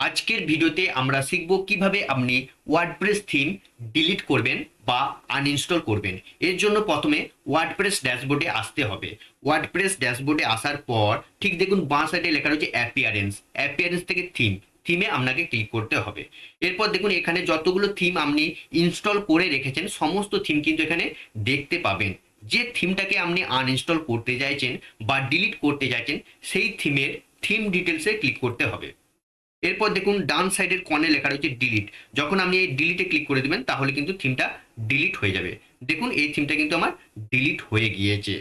আজকের ভিডিওতে আমরা শিখব কীভাবে আপনি ওয়ার্ডপ্রেস থিম ডিলিট করবেন বা আনইনস্টল করবেন। এর জন্য প্রথমে ওয়ার্ডপ্রেস ড্যাশবোর্ডে আসতে হবে। ওয়ার্ডপ্রেস ড্যাশবোর্ডে আসার পর ঠিক দেখুন বাঁ সাইডে লেখা রয়েছে অ্যাপিয়ারেন্স অ্যাপিয়ারেন্স থেকে থিম থিমে আপনাকে ক্লিক করতে হবে। এরপর দেখুন এখানে যতগুলো থিম আপনি ইনস্টল করে রেখেছেন, সমস্ত থিম কিন্তু এখানে দেখতে পাবেন। যে থিমটাকে আপনি আনইনস্টল করতে চাইছেন বা ডিলিট করতে চাইছেন, সেই থিমের থিম ডিটেলসে ক্লিক করতে হবে। এরপর দেখুন ডান সাইডের কর্নে লেখা রয়েছে ডিলিট যখন আপনি এই ডিলিটে ক্লিক করে দেবেন, তাহলে কিন্তু থিমটা ডিলিট হয়ে যাবে। দেখুন, এই থিমটা কিন্তু আমার ডিলিট হয়ে গিয়েছে।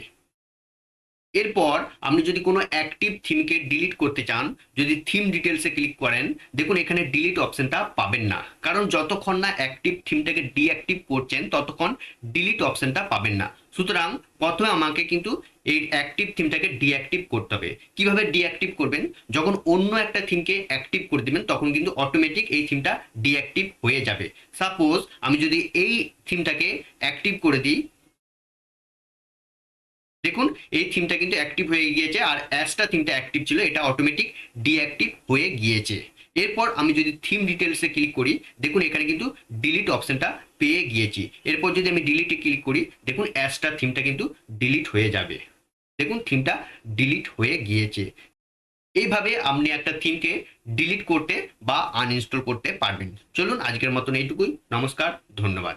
এরপর আপনি যদি কোনো অ্যাক্টিভ থিমকে ডিলিট করতে চান, যদি থিম ডিটেলসে ক্লিক করেন, দেখুন এখানে ডিলিট অপশনটা পাবেন না। কারণ যতক্ষণ না অ্যাক্টিভ থিমটাকে ডিঅ্যাক্টিভ করছেন, ততক্ষণ ডিলিট অপশনটা পাবেন না। সুতরাং প্রথমে আমাকে কিন্তু এই অ্যাক্টিভ থিমটাকে ডিঅ্যাক্টিভ করতে হবে। কীভাবে ডিঅ্যাক্টিভ করবেন? যখন অন্য একটা থিমকে অ্যাক্টিভ করে দিবেন, তখন কিন্তু অটোমেটিক এই থিমটা ডিঅ্যাক্টিভ হয়ে যাবে। সাপোজ আমি যদি এই থিমটাকে অ্যাক্টিভ করে দিই দেখুন, এই থিমটা কিন্তু অ্যাক্টিভ হয়ে গিয়েছে আর অ্যাসটা থিমটা অ্যাক্টিভ ছিল, এটা অটোমেটিক ডিঅ্যাক্টিভ হয়ে গিয়েছে। এরপর আমি যদি থিম ডিটেলসে ক্লিক করি, দেখুন এখানে কিন্তু ডিলিট অপশনটা পেয়ে গিয়েছি। এরপর যদি আমি ডিলিটে ক্লিক করি, দেখুন অ্যাসটা থিমটা কিন্তু ডিলিট হয়ে যাবে। দেখুন থিমটা ডিলিট হয়ে গিয়েছে। এইভাবে আপনি একটা থিমকে ডিলিট করতে বা আনইনস্টল করতে পারবেন। চলুন আজকের মতন এইটুকুই। নমস্কার, ধন্যবাদ।